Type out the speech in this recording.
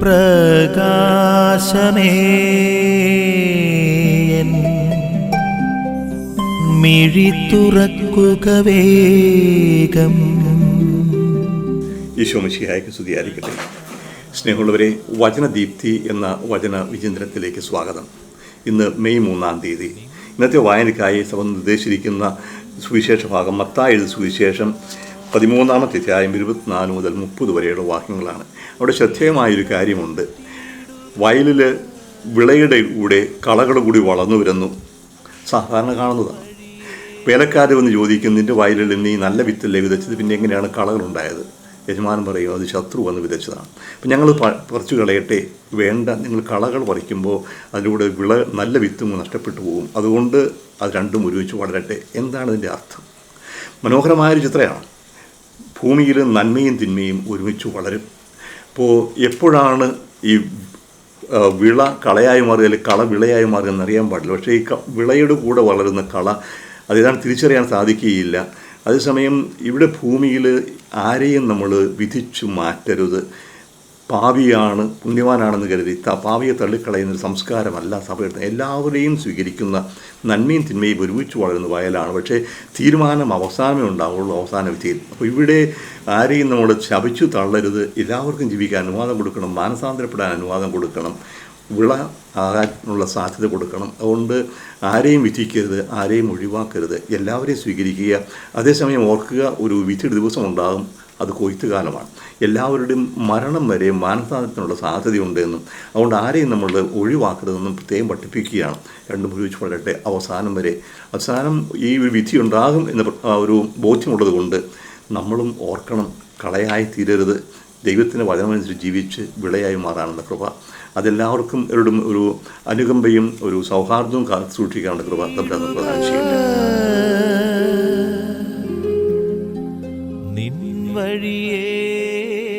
പ്രകാശമേ. മിഴി തുറക്കുക വേഗം. ഈശോമിശിഹായ്ക്ക് സ്തുതിയായിരിക്കട്ടെ. സ്നേഹമുള്ളവരെ വചനദീപ്തി എന്ന വചന വിചിന്തനത്തിലേക്ക് സ്വാഗതം. ഇന്ന് മെയ് മൂന്നാം തീയതി. ഇന്നത്തെ വായനക്കായി സഭ നിർദ്ദേശിച്ചിരിക്കുന്ന സുവിശേഷ ഭാഗം മത്തായ സുവിശേഷം പതിമൂന്നാമത്തെ അധ്യായം ഇരുപത്തിനാല് മുതൽ മുപ്പത് വരെയുള്ള വാക്യങ്ങളാണ്. അവിടെ ശ്രദ്ധേയമായൊരു കാര്യമുണ്ട്. വയലിൽ വിളയുടെ കൂടെ കളകൾ കൂടി വളർന്നു വരുന്നു. സാധാരണ കാണുന്നതാണ്. വേലക്കാർ വന്ന് ചോദിക്കും നിന്റെ വയലിൽ നീ നല്ല വിത്തല്ലേ വിതച്ചത്? പിന്നെ എങ്ങനെയാണ് കളകൾ കളകളുണ്ടായത്? യജമാനൻ പറയും അത് ശത്രു വന്ന് വിതച്ചതാണ്. അപ്പം ഞങ്ങൾ പറിച്ചു കളയട്ടെ വേണ്ട നിങ്ങൾ കളകൾ പറിക്കുമ്പോൾ അതിലൂടെ വിള നല്ല വിത്തും നഷ്ടപ്പെട്ടു പോകും. അതുകൊണ്ട് അത് രണ്ടും ഒരുമിച്ച് വളരട്ടെ. എന്താണ് ഇതിന്റെ അർത്ഥം? മനോഹരമായൊരു ചിത്രമാണ് ഭൂമിയിൽ നന്മയും തിന്മയും ഒരുമിച്ച് വളരും. അപ്പോൾ എപ്പോഴാണ് ഈ വിള കളയായി മാറുക അല്ലെങ്കിൽ കള വിളയായി മാറുക എന്നറിയാൻ പാടില്ല. പക്ഷേ ഈ വിളയുടെ കൂടെ വളരുന്ന കള അതിനാണ് തിരിച്ചറിയാൻ സാധിക്കുകയില്ല. അതേസമയം ഇവിടെ ഭൂമിയിൽ ആരെയും നമ്മൾ വിധിച്ചു മാറ്റരുത്. പാപിയാണ് പുണ്യവാനാണെന്ന് കരുതി പാപിയെ തള്ളിക്കളയുന്ന ഒരു സംസ്കാരമല്ല സഭയുടെ എല്ലാവരെയും സ്വീകരിക്കുന്ന നന്മയും തിന്മയും ഒരുമിച്ച് വളരുന്ന വയലാണ്. പക്ഷേ തീരുമാനം അവസാനമേ ഉണ്ടാവുള്ളൂ അവസാന വിധിയിൽ. അപ്പോൾ ഇവിടെ ആരെയും നമ്മൾ ശപിച്ചു തള്ളരുത് എല്ലാവർക്കും ജീവിക്കാൻ അനുവാദം കൊടുക്കണം മാനസാന്തരപ്പെടാൻ അനുവാദം കൊടുക്കണം വിള ആകാനുള്ള സാധ്യത കൊടുക്കണം. അതുകൊണ്ട് ആരെയും വിധിക്കരുത് ആരെയും ഒഴിവാക്കരുത് എല്ലാവരെയും സ്വീകരിക്കുക. അതേസമയം ഓർക്കുക ഒരു വിധിയുടെ ദിവസം ഉണ്ടാകും. അത് കൊയ്ത്ത് കാലമാണ് എല്ലാവരുടെയും മരണം വരെ മാനസാന്തരത്തിനുള്ള സാധ്യതയുണ്ടെന്നും അതുകൊണ്ട് ആരെയും നമ്മൾ ഒഴിവാക്കരുതെന്നും പ്രത്യേകം പഠിപ്പിക്കുകയാണ്. രണ്ടും ഒരുമിച്ച് വളരട്ടെ അവസാനം വരെ. അവസാനം ഈ ഒരു വിധി ഉണ്ടാകും എന്ന ഒരു ബോധ്യമുള്ളത് കൊണ്ട് നമ്മളും ഓർക്കണം കളയായി തീരരുത്. ദൈവത്തിന്റെ വചനമനുസരിച്ച് ജീവിച്ച് വിളയായി മാറാനുള്ള കൃപ. അതെല്ലാവർക്കും ഒരു അനുകമ്പയും ഒരു സൗഹാർദ്ദവും കാത്തു സൂക്ഷിക്കാനുള്ള കൃപ പ്രദാനം ചെയ്യട്ടെ. வழியே.